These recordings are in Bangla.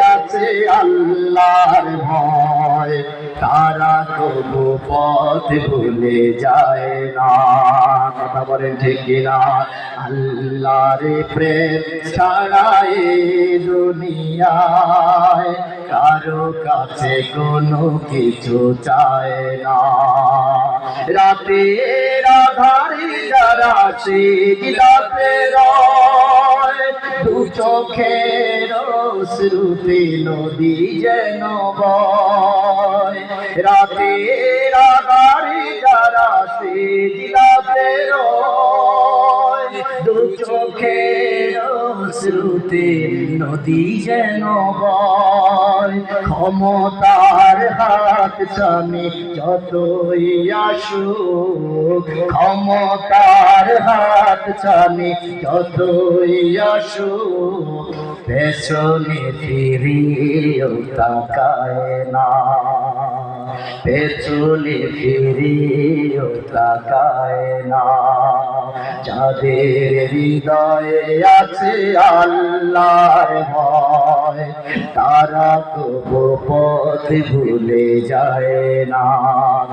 আছে আল্লাহর ভয়। তারা তবু পথ ভুলে যায় না। কথা বলেন ঠিক কিনা? আল্লাহর প্রেম ছাড়াই দুনিয়ায় কারও কাছে কোনো কিছু চায় না। রাতের আধারে যারা শিলাতে রয়, দু চোখের শ্রুতি নদী যেন বয়। রাতের আধারে যারা শিলাতে রয়, দু চোখের শ্রুতি নদী যেন বয়। ক্ষমতার হাত জানে যতই আসুক ক্ষমতার হাত জানে, যতই আসুক পেছনে ফিরিয়েও তাকায় না। পেছনে ফিরিয়েও তাকায় না। যাদের হৃদয়ে আছে আল্লাহর ভয় তারা তবু পথ ভুলে যায় না।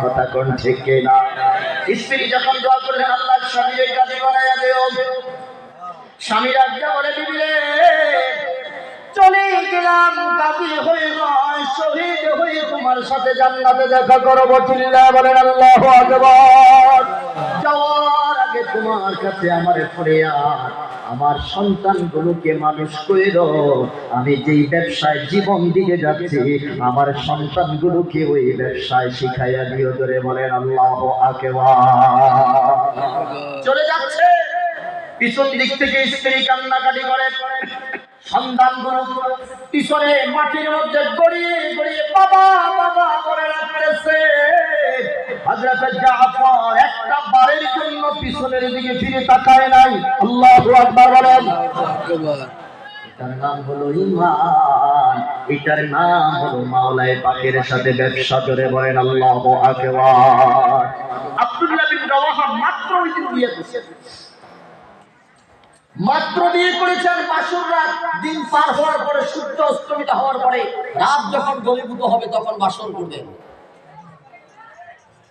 কথা কোন ঠিক না স্ত্রী যখন দোয়া করলেন, আল্লাহ স্বামীর কাছে বানাইয়া দেও। স্বামীর আজ্ঞা বলে দিলে চলে গেলাম কাজী হয়ে নয়, শহীদ হয়ে তোমার সাথে জান্নাতে দেখা করব। চিল্লা বলেন, আল্লাহ আকবার। যাওয়ার আগে তোমার কাছে আমার ফরিয়াদ। আমার সন্তানগুলোকে মানুষ কইর আমি যেই ব্যবসায় জীবন দিকে যাচ্ছি, আমার সন্তানগুলোকে ওই ব্যবসায় শিখাইয়া দিও ধরে বলেন আল্লাহ আকেবার। চলে যাচ্ছে। পিছন দিক থেকে স্ত্রী কান্নাকাটি করে। সন্ধান পিছনে মাটির মধ্যে গড়িয়ে গড়িয়ে বাবা বাবা করে রাখতেছে। একটা বারের জন্য পিছনের দিকে ফিরে তাকায় নাই। আল্লাহু আকবার বলেন, এটার নাম হলো ইমান এটার নাম হলো মাওলায় পাকের সাথে ব্যবসা করে বলেন আল্লাহু আকবার। আব্দুল্লাহ বিন মাত্র ওই দিন বিয়ে মাত্র বিয়ে করেছেন, বাসুর রাত দিন পার হওয়ার পরে সূর্য অস্তমিত হওয়ার পরে, রাত যখন গভীভূত হবে, তখন বাসর করবেন।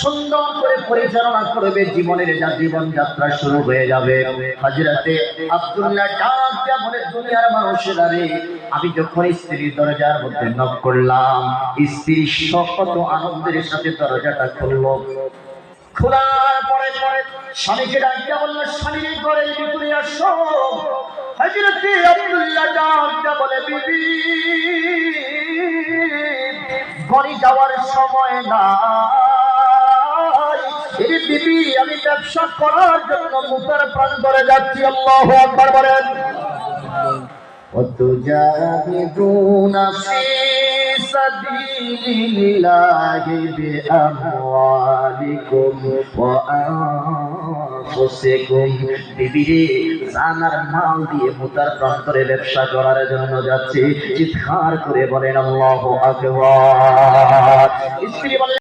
সুন্দর করে পরিচালনা করবে জীবনের যা জীবন যাত্রা শুরু হয়ে যাবে। হাজরাতে আব্দুল্লাহ বলে, দুনিয়ার মানুষেরা আমি যখন স্ত্রীর দরজার মধ্যে নক করলাম, স্ত্রী সকত আনন্দের সাথে দরজাটা খুললো। খোলার পরে পরে স্বামীকে ডাকিয়া বলল স্বামীর ঘরে ভিতরে আব্দুল্লাহ ডাকিয়া বলে, বিবি, ঘরে যাওয়ার সময় না। এই বিবি আমি ব্যবসা করার জন্য মুখের প্রাণ করে যাচ্ছি আল্লাহ আকবার বলেন وتجاهدون في سبيل الله بأموالكم وأنفسكم বিবিরে জানার মাল দিয়ে মুতার প্রান্তরে ব্যবসা করার জন্য যাচ্ছি চিৎকার করে বলেন আল্লাহ আকবার স্ত্রী বলে